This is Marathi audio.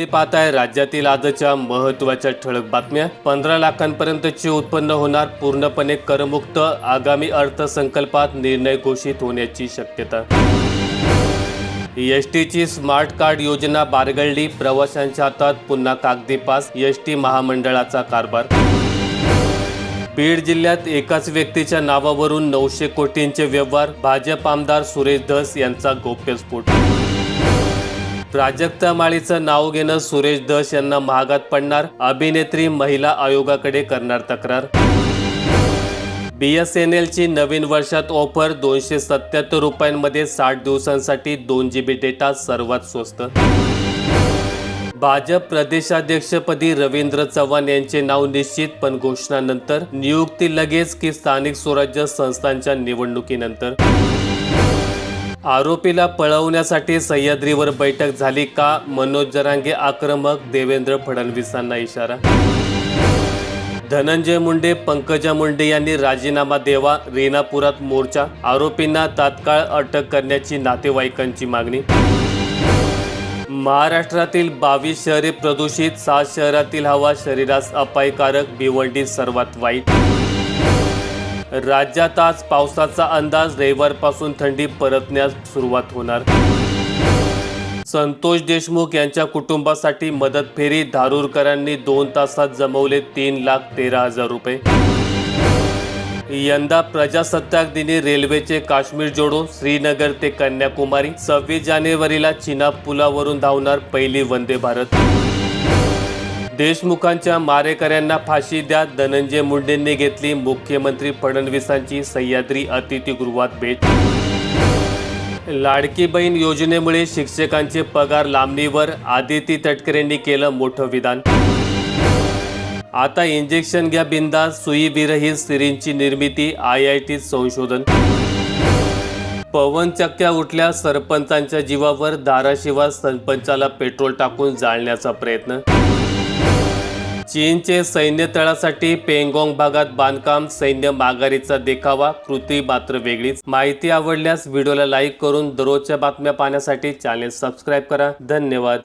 तुम्ही पाहताय राज्यातील आजच्या महत्त्वाच्या ठळक बातम्या. पंधरा लाखांपर्यंतचे उत्पन्न होणार पूर्णपणे करमुक्त आगामी अर्थसंकल्पात निर्णय घोषित होण्याची शक्यता. एस टीची स्मार्ट कार्ड योजना बारगळली प्रवाशांच्या हातात पुन्हा कागदी पास एस टी महामंडळाचा कारभार. बीड जिल्ह्यात एकाच व्यक्तीच्या नावावरून नऊशे कोटींचे व्यवहार भाजप आमदार सुरेश धस यांचा गोप्यस्फोट प्राजक्ता माळीचं नाव घेणं सुरेश दश यांना महागात पडणार. अभिनेत्री महिला आयोगाकडे करणार तक्रार. बी एस एन एलची नवीन वर्षात ऑफर दोनशे सत्याहत्तर रुपयांमध्ये साठ दिवसांसाठी दोन जी बी डेटा सर्वात स्वस्त. भाजप प्रदेशाध्यक्षपदी रवींद्र चव्हाण यांचे नाव निश्चित पण घोषणानंतर नियुक्ती लगेच की स्थानिक स्वराज्य संस्थांच्या निवडणुकीनंतर. आरोपीला पळवण्यासाठी सह्याद्रीवर बैठक झाली का? मनोज जरांगे आक्रमक देवेंद्र फडणवीसांना इशारा. धनंजय मुंडे पंकजा मुंडे यांनी राजीनामा द्यावा रेणापुरात मोर्चा. आरोपींना तात्काळ अटक करण्याची नातेवाईकांची मागणी. महाराष्ट्रातील बावीस शहरे प्रदूषित सात शहरातील हवा शरीरास अपायकारक भिवंडी सर्वात वाईट. राज्यात आज पावसाचा अंदाज रविवारपासून थंडी परतण्यास सुरुवात होणार. संतोष देशमुख यांच्या कुटुंबासाठी मदत फेरी धारूरकरांनी दोन तासात जमवले तीन लाख तेरा हजार रुपये. यंदा प्रजासत्ताक दिनी रेल्वेचे काश्मीर जोडो श्रीनगर ते कन्याकुमारी. सव्वीस जानेवारीला चिना पुलावरून धावणार पहिली वंदे भारत. देशमुखांच्या मारेकऱ्यांना फाशी द्या. धनंजय मुंडेंनी घेतली मुख्यमंत्री फडणवीसांची सह्याद्री अतिथीगृहात भेट. लाडकी बहीण योजनेमुळे शिक्षकांचे पगार लांबणीवर आदिती तटकरेंनी केलं मोठं विधान. आता इंजेक्शन घ्या बिंदास सुई विरहित सिरींची निर्मिती आय आय टी संशोधन. पवन चक्क्या उठल्या सरपंचांच्या जीवावर धाराशिवात सरपंचाला पेट्रोल टाकून जाळण्याचा प्रयत्न. चीनचे सैन्य तळासाठी पेंगोंग भागात बांधकाम सैन्य माघारीचा देखावा. कृती मात्र वेगळीच. माहिती आवडल्यास व्हिडिओला लाईक करून दररोजच्या बातम्या पाहण्यासाठी चॅनेल सबस्क्राईब करा. धन्यवाद.